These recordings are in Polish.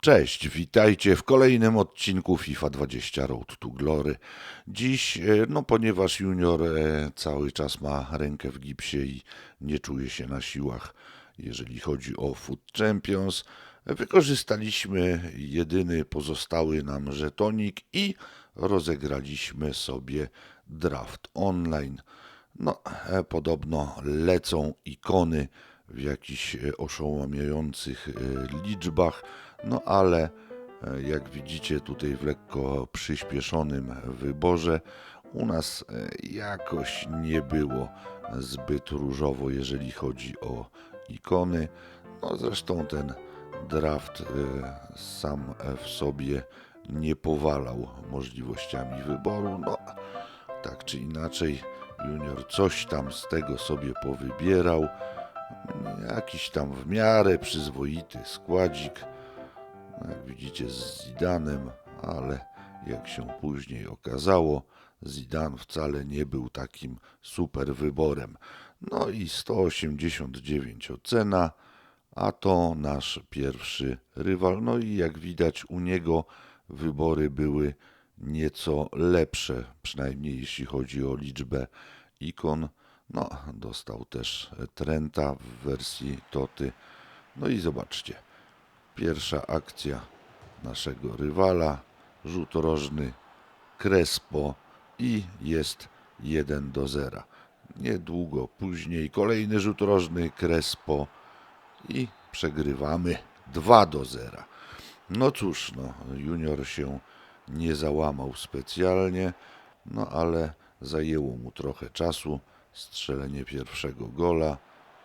Cześć, witajcie w kolejnym odcinku FIFA 20 Road to Glory. Dziś, e, no ponieważ Junior e, cały czas ma rękę w gipsie i nie czuje się na siłach, jeżeli chodzi o Food Champions, wykorzystaliśmy jedyny pozostały nam żetonik i rozegraliśmy sobie draft online. No, e, podobno lecą ikony w jakichś oszałamiających liczbach, no ale e, jak widzicie tutaj w lekko przyspieszonym wyborze u nas e, jakoś nie było zbyt różowo, jeżeli chodzi o ikony. No zresztą ten draft e, sam w sobie nie powalał możliwościami wyboru. No, tak czy inaczej, Junior coś tam z tego sobie powybierał. Jakiś tam w miarę przyzwoity składzik. Jak widzicie z Zidanem, ale jak się później okazało, Zidan wcale nie był takim super wyborem. No i 189 ocena, a to nasz pierwszy rywal. No i jak widać u niego wybory były nieco lepsze, przynajmniej jeśli chodzi o liczbę ikon. No, dostał też Trenta w wersji Toty. No i zobaczcie, pierwsza akcja naszego rywala, rzut rożny, Crespo i jest 1 do 0. Niedługo później kolejny rzut rożny, Crespo i przegrywamy 2 do 0. No cóż, no, junior się nie załamał specjalnie, no ale zajęło mu trochę czasu strzelenie pierwszego gola.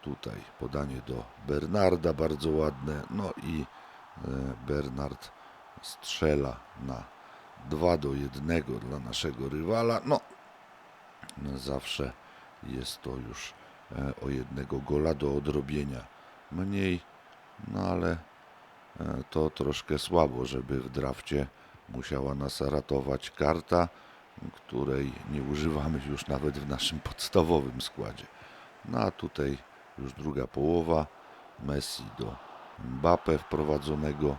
Tutaj podanie do Bernarda bardzo ładne, no i Bernard strzela na 2 do 1 dla naszego rywala. No, zawsze jest to już e, o jednego gola do odrobienia mniej, no ale e, to troszkę słabo, żeby w drafcie musiała nas ratować karta, której nie używamy już nawet w naszym podstawowym składzie. No a tutaj już druga połowa, Messi do Mbappe wprowadzonego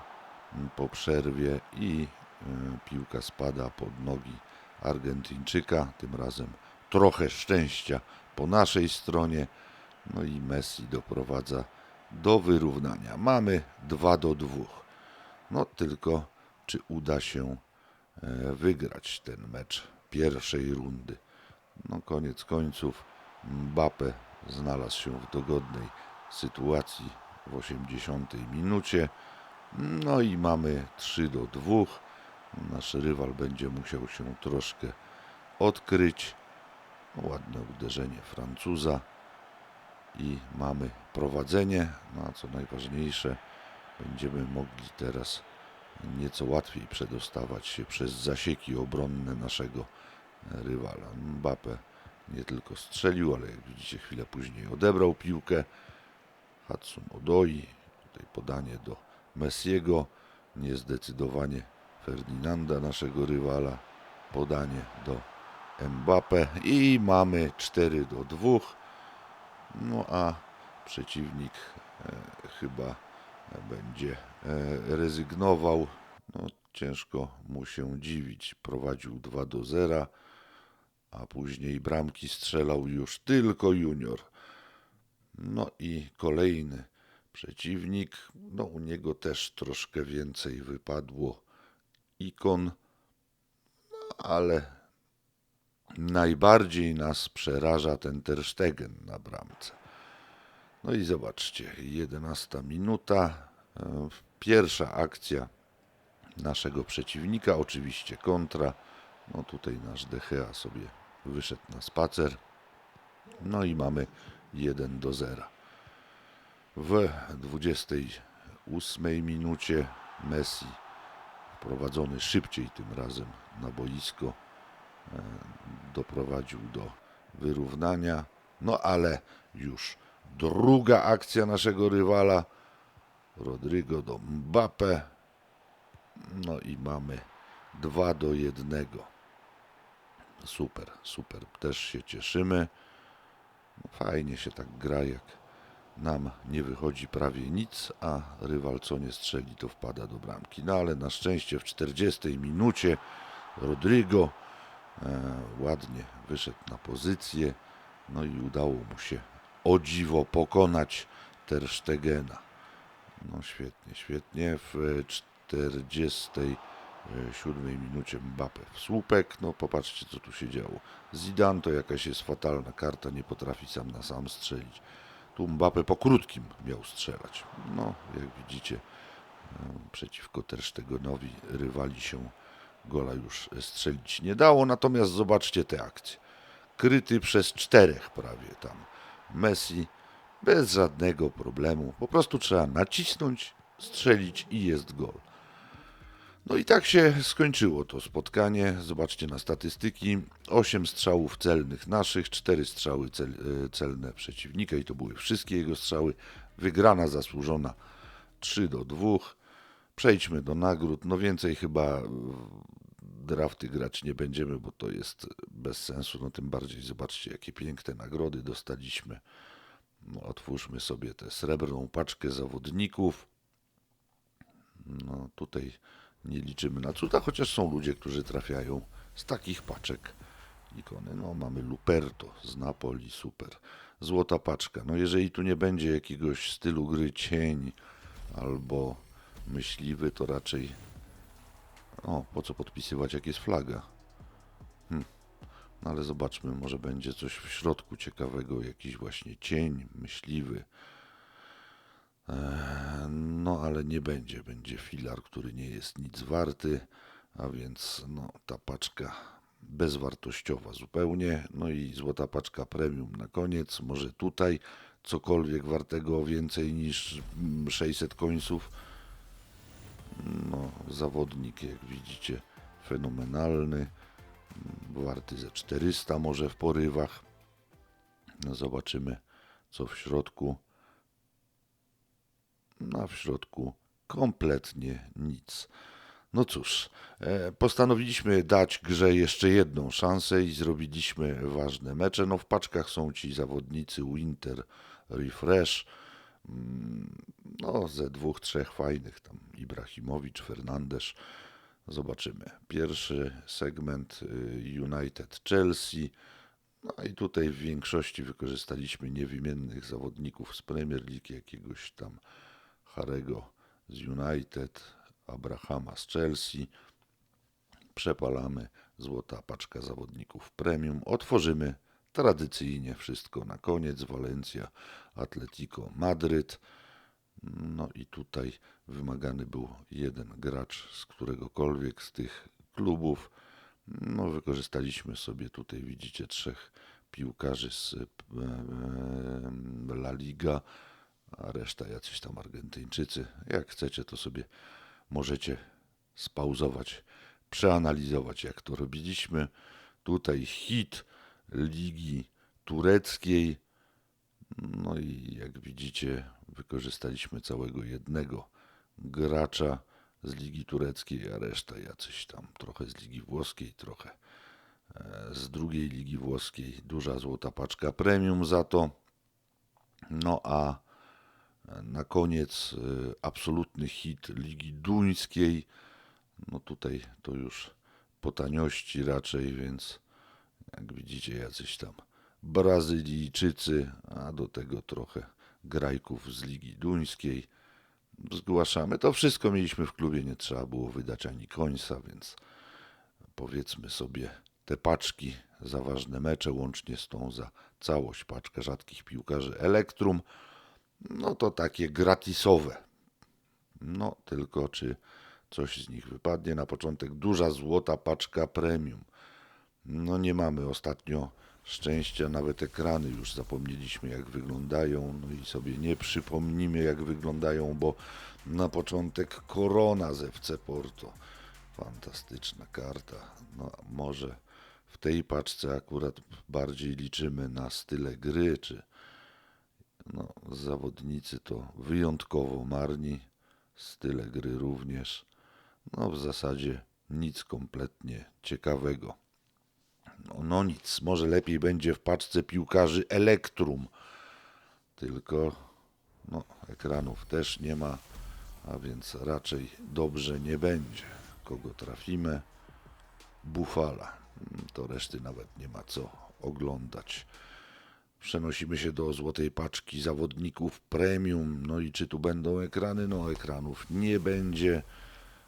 po przerwie i y, piłka spada pod nogi Argentyńczyka, tym razem trochę szczęścia po naszej stronie, no i Messi doprowadza do wyrównania. Mamy 2 do 2. No tylko czy uda się e, wygrać ten mecz pierwszej rundy. No koniec końców Mbappe znalazł się w dogodnej sytuacji w 80 minucie. No i mamy 3 do 2. Nasz rywal będzie musiał się troszkę odkryć. Ładne uderzenie Francuza i mamy prowadzenie. No a co najważniejsze, będziemy mogli teraz nieco łatwiej przedostawać się przez zasieki obronne naszego rywala. Mbappe nie tylko strzelił, ale jak widzicie chwilę później odebrał piłkę. Hudson Odoi, tutaj podanie do Messiego, niezdecydowanie Ferdinanda, naszego rywala, podanie do Mbappe i mamy 4 do 2. No a przeciwnik e, chyba będzie e, rezygnował. No, ciężko mu się dziwić. Prowadził 2 do 0, a później bramki strzelał już tylko junior. No i kolejny przeciwnik. No u niego też troszkę więcej wypadło ikon, no, ale najbardziej nas przeraża ten Ter Stegen na bramce. No i zobaczcie, 11 minuta, pierwsza akcja naszego przeciwnika, oczywiście kontra. No tutaj nasz Dechea sobie wyszedł na spacer. No i mamy 1 do 0. W 28 minucie Messi wprowadzony szybciej tym razem na boisko e, doprowadził do wyrównania. No ale już druga akcja naszego rywala Rodrigo do Mbappe. No i mamy 2 do 1. Super, super. Też się cieszymy. Fajnie się tak gra, jak nam nie wychodzi prawie nic, a rywal co nie strzeli, to wpada do bramki. No ale na szczęście w 40 minucie Rodrigo e, ładnie wyszedł na pozycję, no i udało mu się o dziwo pokonać Ter Stegena. No świetnie, świetnie. W 40 E, siódmej minucie Mbappe w słupek. No popatrzcie co tu się działo. Zidane to jakaś jest fatalna karta, nie potrafi sam na sam strzelić. Tu Mbappe po krótkim miał strzelać. No jak widzicie e, przeciwko Tersztegonowi rywali się gola już strzelić nie dało. Natomiast zobaczcie te akcje. Kryty przez czterech prawie tam. Messi bez żadnego problemu. Po prostu trzeba nacisnąć, strzelić i jest gol. No i tak się skończyło to spotkanie. Zobaczcie na statystyki. 8 strzałów celnych naszych, 4 strzały cel, e, celne przeciwnika i to były wszystkie jego strzały. Wygrana zasłużona 3 do 2. Przejdźmy do nagród. No więcej chyba drafty grać nie będziemy, bo to jest bez sensu. No tym bardziej zobaczcie, jakie piękne nagrody dostaliśmy. No, otwórzmy sobie tę srebrną paczkę zawodników. No tutaj nie liczymy na cuda, chociaż są ludzie, którzy trafiają z takich paczek ikony. No mamy Luperto z Napoli, super. Złota paczka. No jeżeli tu nie będzie jakiegoś stylu gry cień albo myśliwy, to raczej o, po co podpisywać, jak jest flaga? Hm. No ale zobaczmy, może będzie coś w środku ciekawego, jakiś właśnie cień, myśliwy. Eee, No ale nie będzie, będzie filar, który nie jest nic warty, a więc no, ta paczka bezwartościowa zupełnie. No i złota paczka premium na koniec. Może tutaj cokolwiek wartego więcej niż mm, 600 końców. No, zawodnik, jak widzicie, fenomenalny. Mm, Warty ze 400 może w porywach. No, zobaczymy, co w środku. A w środku kompletnie nic. No cóż, e, postanowiliśmy dać grze jeszcze jedną szansę i zrobiliśmy ważne mecze. No w paczkach są ci zawodnicy Winter, Refresh, mm, no ze dwóch, trzech fajnych, tam Ibrahimowicz, Fernandesz. Zobaczymy. Pierwszy segment y, United Chelsea. No i tutaj w większości wykorzystaliśmy niewymiennych zawodników z Premier League, jakiegoś tam Harego z United, Abrahama z Chelsea. Przepalamy złota paczka zawodników premium. Otworzymy tradycyjnie wszystko na koniec. Walencja, Atletico Madryt. No i tutaj wymagany był jeden gracz z któregokolwiek z tych klubów. No, wykorzystaliśmy sobie tutaj, widzicie, trzech piłkarzy z e, e, La Liga, a reszta jacyś tam Argentyńczycy. Jak chcecie, to sobie możecie spauzować, przeanalizować, jak to robiliśmy. Tutaj hit Ligi Tureckiej. No i jak widzicie, wykorzystaliśmy całego jednego gracza z Ligi Tureckiej, a reszta jacyś tam trochę z Ligi Włoskiej, trochę e, z drugiej Ligi Włoskiej. Duża złota paczka premium za to. No a na koniec y, absolutny hit Ligi Duńskiej. No tutaj to już po taniości raczej, więc jak widzicie jacyś tam Brazylijczycy, a do tego trochę grajków z Ligi Duńskiej. Zgłaszamy. To wszystko mieliśmy w klubie, nie trzeba było wydać ani końca, więc powiedzmy sobie te paczki za ważne mecze, łącznie z tą za całość paczkę rzadkich piłkarzy Elektrum. No to takie gratisowe. No tylko czy coś z nich wypadnie. Na początek duża złota paczka premium. No nie mamy ostatnio szczęścia, nawet ekrany już zapomnieliśmy jak wyglądają, no i sobie nie przypomnimy jak wyglądają, bo na początek korona z FC Porto. Fantastyczna karta. No może w tej paczce akurat bardziej liczymy na style gry, czy no, zawodnicy to wyjątkowo marni, style gry również. No w zasadzie nic kompletnie ciekawego. No, no nic, może lepiej będzie w paczce piłkarzy Elektrum. Tylko No, ekranów też nie ma, a więc raczej dobrze nie będzie. Kogo trafimy? Bufala. To reszty nawet nie ma co oglądać. Przenosimy się do złotej paczki zawodników premium. No i czy tu będą ekrany? No ekranów nie będzie.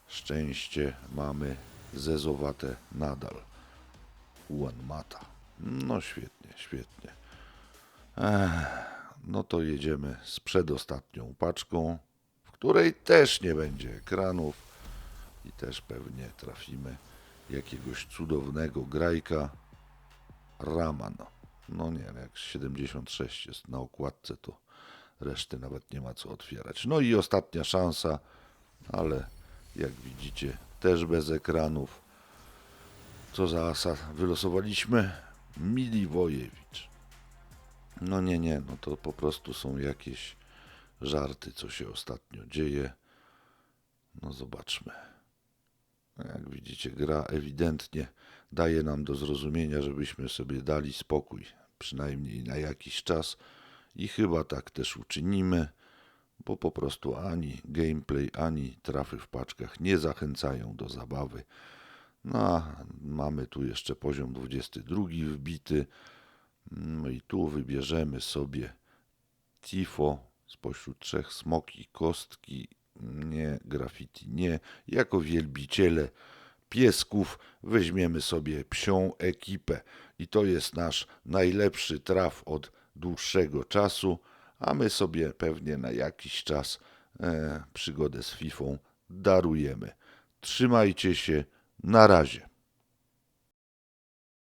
Szczęście mamy zezowate nadal. Juan Mata. No świetnie, świetnie. Ech, no to jedziemy z przedostatnią paczką, w której też nie będzie ekranów i też pewnie trafimy jakiegoś cudownego grajka Raman. No nie, no jak 76 jest na okładce, to reszty nawet nie ma co otwierać. No i ostatnia szansa, ale jak widzicie, też bez ekranów. Co za asa wylosowaliśmy? Miliwojewicz. No nie, nie, no to po prostu są jakieś żarty, co się ostatnio dzieje. No zobaczmy. Jak widzicie, gra ewidentnie daje nam do zrozumienia, żebyśmy sobie dali spokój, przynajmniej na jakiś czas i chyba tak też uczynimy, bo po prostu ani gameplay, ani trafy w paczkach nie zachęcają do zabawy. No, mamy tu jeszcze poziom 22 wbity. No i tu wybierzemy sobie Tifo spośród trzech smoki, kostki, nie, graffiti nie. Jako wielbiciele piesków weźmiemy sobie psią ekipę i to jest nasz najlepszy traf od dłuższego czasu, a my sobie pewnie na jakiś czas e, przygodę z Fifą darujemy. Trzymajcie się, na razie.